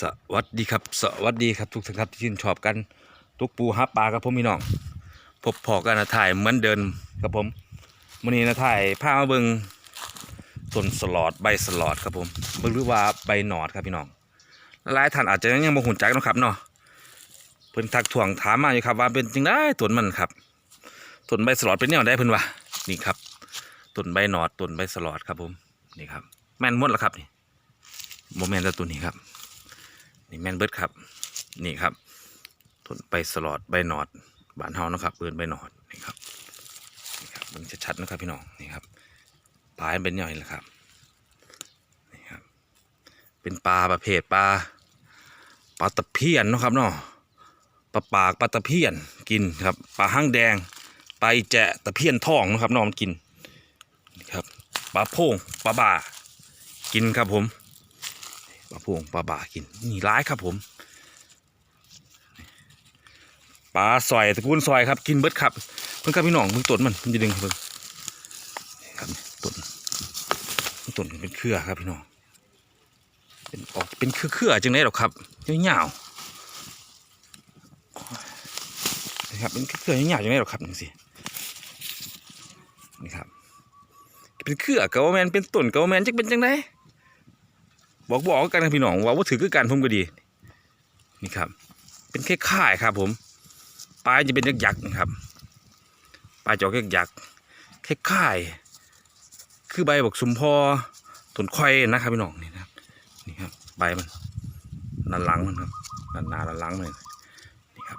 สวัสดีครับสวัสดีครับทุกท่านครับที่ชื่นชอบกันตุกปูฮับปลาครับผมพี่น้องพบพอกันนะถ่ายเหมือนเดิมครับผมวันนี้นะถ่ายผ้ามาเบิงต้นสลอดใบสลอดครับผมเบิ่งหรือว่าใบหนอดครับพี่น้องหลายท่านอาจจะยังบ่หุ่นจักเนาะครับเนาะเพิ่นทักถ่วงถามมาอยู่ครับว่าเป็นจริงได้ต้นมันครับต้นใบสลอดเป็นแนวได้เพิ่นว่านี่ครับต้นใบหนอดต้นใบสลอดครับผมนี่ครับแม่นหมดแล้วครับนี่โมแมนต์ตัวนี้ครับ นี่แมนเบิร์ดครับ นี่ครับต้นใบสลอดใบหนอดบานเฮานะครับเปินใบหนอดนี่ครับนี่ครับมันชัดๆนะครับพี่น้องนี่ครับปลาเป็นย่อยแหละครับนี่ครับ เป็นปลาประเภทปลาปลาตะเพียนนะครับเนาะปลาปากปลาตะเพียนกินครับปลาห้างแดงปลาแจะตะเพียนทองนะครับเนาะมันกินนี่ครับปลาโพงปลาบ่ากินครับผม ปลาพวงปลาบ่ากินนี่ร้ายครับผมปลาซอยตระกูลซอยครับกินเบิดครับเพิ่งครับพี่น้องเพิ่งต้นมันมันจะดึงเพิ่งครับต้นต้นเป็นเครือครับพี่น้องเป็นออกเป็นเครือๆจังไดหรอกครับยาวๆนี่ครับเป็นเครือยาวจังไดหรอกครับนี่สินี่ครับเป็นเครือเกาแมนเป็นต้นเกาแมนจะเป็นจังได บอกบอกกันนะพี่น้องว่าว่าถือคือการผมก็ดี นี่ครับ เป็นแค่ข่ายครับผมปลายจะเป็นยักษ์ยักษ์นะครับปลายจะอกยักษ์ยักษ์แค่ข่าย คือใบบอกสุมพอต้นควายนะครับพี่น้องนี่นะครับนี่ครับ ใบมันนันหลังมันครับนันหนานันหลังมันนี่ครับ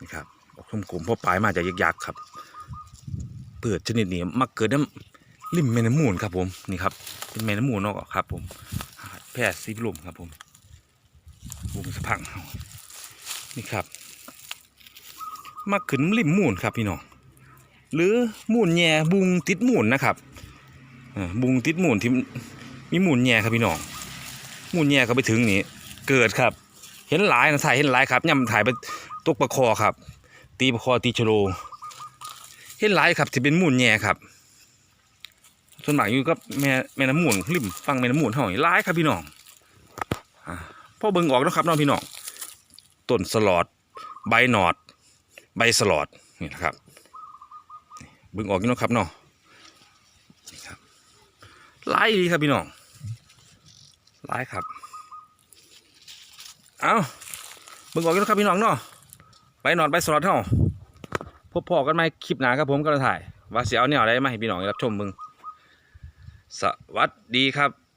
นี่ครับออกกลมเพราะปลายมาจากยักษ์ยักษ์ครับเปิดชนิดนี้มักเกิดน้ำ ริมแม่น้ำมูลครับผมนี่ครับ เป็นแม่น้ำมูลเนอกครับ ผมแพร่ซีพิลมครับผมบุ้งสะพังนี่ครับมาขึ้นริมมูลครับพี่น้องหรือมูลแย่บุงติดมูลนะครับบุงติดมูลที่มีมูลแย่ครับพี่น้องมูลแย่ก็ไปถึงนี่เกิดครับ เห็นหลายนะถ่ายเห็นหลายครับย่ำถ่ายไปตกปลาคอครับ ตีปลาคอตีชโลเห็นหลายครับที่เป็นมูลแย่ครับ ส่วนมากอยู่กับแม่แม่น้ำมูลริมฟังแม่น้ำมูลเท่านี้ร้ายครับพี่น้องอพ่อเบิ่งออกแล้วครับน้องพี่น้องต้นสลอด ใบหนอด ใบสลอดนี่นะครับเบิ่งออกอยู่นะครับนาะนี่ครับร้ายดีครับพี่น้องร้ายครับเอาเบิ่งออกอยู่นะครับพี่น้องเนาะใบหนอดใบสลอดเท่าพบพอกันไหมคลิปหนาครับผมก็จะถ่าย ว่าเสียเอาแนวอะไรมาให้พี่น้องรับชมมึง สวัสดีครับ